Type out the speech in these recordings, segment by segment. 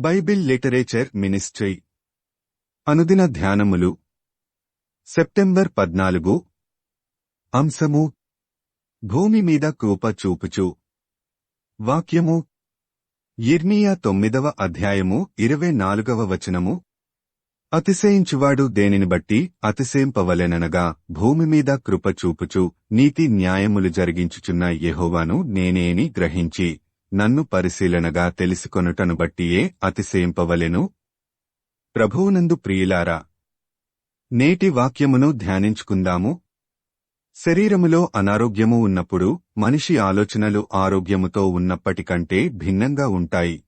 Bible literature ministry. అనుదిన ధ్యానములు. September పద్నాలుగు. అంశము. భూమి మీద కృప చూపుచు. వాక్యము. ఇర్మియా తొమ్మిదవ అధ్యాయము ఇరవై నాలుగవ వచనము. అతిశయించువాడు దేనిని బట్టి అతిశయింపవలెననగా భూమి మీద కృప చూపుచు నీతి న్యాయములు జరిగించుచున్న యెహోవాను నేనేని గ్రహించి. నన్ను పరిశీలనగా తెలుసుకొనుటను బట్టియే అతిశయింపవలెను. ప్రభువునందు ప్రియులారా నేటి వాక్యమును ధ్యానించుకుందాము. శరీరములో అనారోగ్యము ఉన్నప్పుడు మనిషి ఆలోచనలు ఆరోగ్యముతో ఉన్నప్పటికంటే భిన్నంగా ఉంటాయి.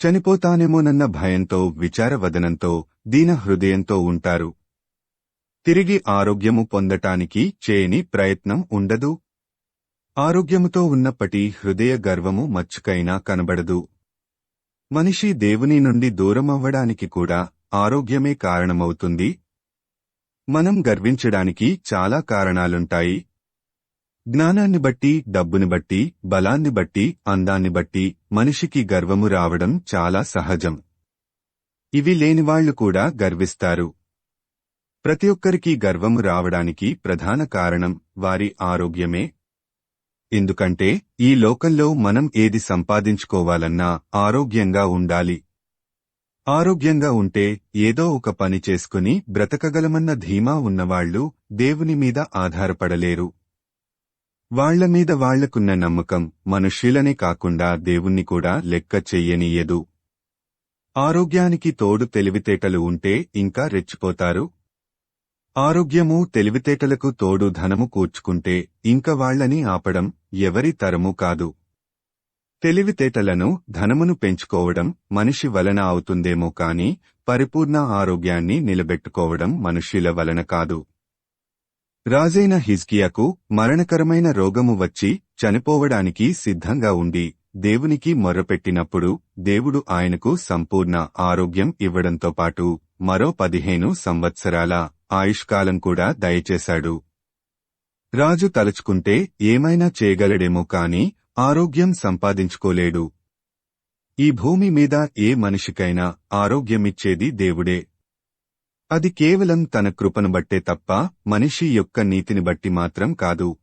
చనిపోతానేమోనన్న భయంతో విచారవదనంతో దీన హృదయంతో ఉంటారు. తిరిగి ఆరోగ్యము పొందటానికి చేయని ప్రయత్నం ఉండదు. ఆరోగ్యముతో ఉన్నప్పటి హృదయ గర్వము మచ్చుకైనా కనబడదు. మనిషి దేవుని నుండి దూరమవ్వడానికి కూడా ఆరోగ్యమే కారణమవుతుంది. మనం గర్వించడానికి చాలా కారణాలుంటాయి. జ్ఞానాన్ని బట్టి డబ్బుని బట్టి బలాన్ని బట్టి అందాన్ని బట్టి మనిషికి గర్వము రావడం చాలా సహజం. ఇవి లేనివాళ్ళు కూడా గర్విస్తారు. ప్రతి ఒక్కరికి గర్వము రావడానికి ప్రధాన కారణం వారి ఆరోగ్యమే. ఎందుకంటే ఈ లోకంలో మనం ఏది సంపాదించుకోవాలన్నా ఆరోగ్యంగా ఉండాలి. ఆరోగ్యంగా ఉంటే ఏదో ఒక పని చేసుకుని బ్రతకగలమన్న ధీమా ఉన్నవాళ్ళు దేవుని మీద ఆధారపడలేరు. వాళ్ళ మీద వాళ్ళకున్న నమ్మకం మనుష్యులనే కాకుండా దేవుణ్ణి కూడా లెక్క చెయ్యనీయదు. ఆరోగ్యానికి తోడు తెలివితేటలు ఉంటే ఇంకా రెచ్చిపోతారు. ఆరోగ్యము తెలివితేటలకు తోడు ధనము కూర్చుకుంటే ఇంక వాళ్ళని ఆపడం ఎవరి తరము కాదు. తెలివితేటలను ధనమును పెంచుకోవడం మనిషి వలన అవుతుందేమో కాని పరిపూర్ణ ఆరోగ్యాన్ని నిలబెట్టుకోవడం మనుష్యుల వలన కాదు. రాజైన హిజ్కియాకు మరణకరమైన రోగము వచ్చి చనిపోవడానికి సిద్ధంగా ఉండి దేవునికి మొర్రపెట్టినప్పుడు దేవుడు ఆయనకు సంపూర్ణ ఆరోగ్యం ఇవ్వడంతో పాటు మరో పదిహేను సంవత్సరాల ఆయుష్కాలం కూడా దయచేశాడు. రాజు తలుచుకుంటే ఏమైనా చేయగలడేమో కాని ఆరోగ్యం సంపాదించుకోలేడు. ఈ భూమి మీద ఏ మనిషికైనా ఆరోగ్యమిచ్చేది దేవుడే. అది కేవలం తన కృపను బట్టే తప్ప మనిషి యొక్క నీతిని బట్టి మాత్రం కాదు.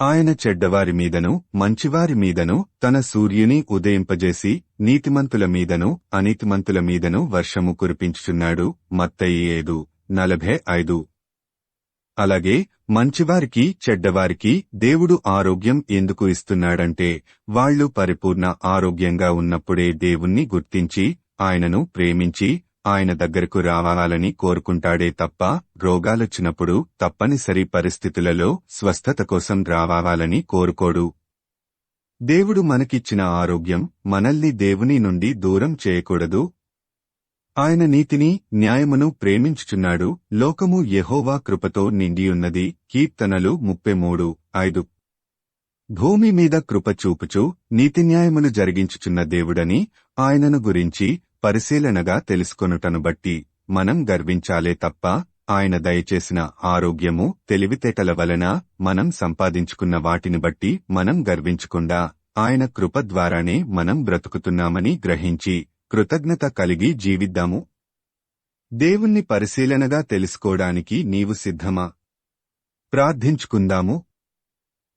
ఆయన చెడ్డవారి మీదను మంచివారి మీదను తన సూర్యుని ఉదయింపజేసి నీతిమంతుల మీదను అనీతిమంతుల మీదను వర్షము కురిపించుచున్నాడు మత్తయి ఏదు. నలభై ఐదు. అలాగే మంచివారికి చెడ్డవారికి దేవుడు ఆరోగ్యం ఎందుకు ఇస్తున్నాడంటే వాళ్ళు పరిపూర్ణ ఆరోగ్యంగా ఉన్నప్పుడే దేవుణ్ణి గుర్తించి ఆయనను ప్రేమించి ఆయన దగ్గరకు రావాలని కోరుకుంటాడే తప్ప రోగాలొచ్చినప్పుడు తప్పనిసరి పరిస్థితులలో స్వస్థత కోసం రావాలని కోరుకోడు. దేవుడు మనకిచ్చిన ఆరోగ్యం మనల్ని దేవుని నుండి దూరం చేయకూడదు ఆయన నీతిని న్యాయమును ప్రేమించుచున్నాడు. లోకము యహోవా కృపతో నిండియున్నది. కీర్తనలు ముప్పై మూడు ఐదు. భూమి మీద కృప చూపుచు నీతిన్యాయమును జరిగించుచున్న దేవుడని ఆయనను గురించి పరిశీలనగా తెలుసుకొనుటను బట్టి మనం గర్వించాలే తప్ప ఆయన దయచేసిన ఆరోగ్యము తెలివితేటల వలన మనం సంపాదించుకున్న వాటిని బట్టి మనం గర్వించకుండా ఆయన కృప ద్వారానే మనం బ్రతుకుతున్నామని గ్రహించి కృతజ్ఞత కలిగి జీవిద్దాము. దేవుణ్ణి పరిశీలనగా తెలుసుకోవడానికి నీవు సిద్ధమా? ప్రార్థించుకుందాము.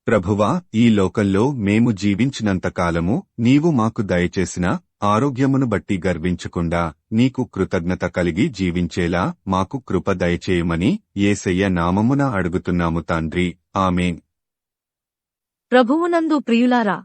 ప్రభువా ఈ లోకంలో మేము జీవించినంతకాలము నీవు మాకు దయచేసిన ఆరోగ్యమును బట్టి గర్వించకుండా నీకు కృతజ్ఞత కలిగి జీవించేలా మాకు కృప దయచేయమని ఏసయ్య నామమున అడుగుతున్నాము తండ్రి. ఆమె ప్రభువునందు ప్రియులారా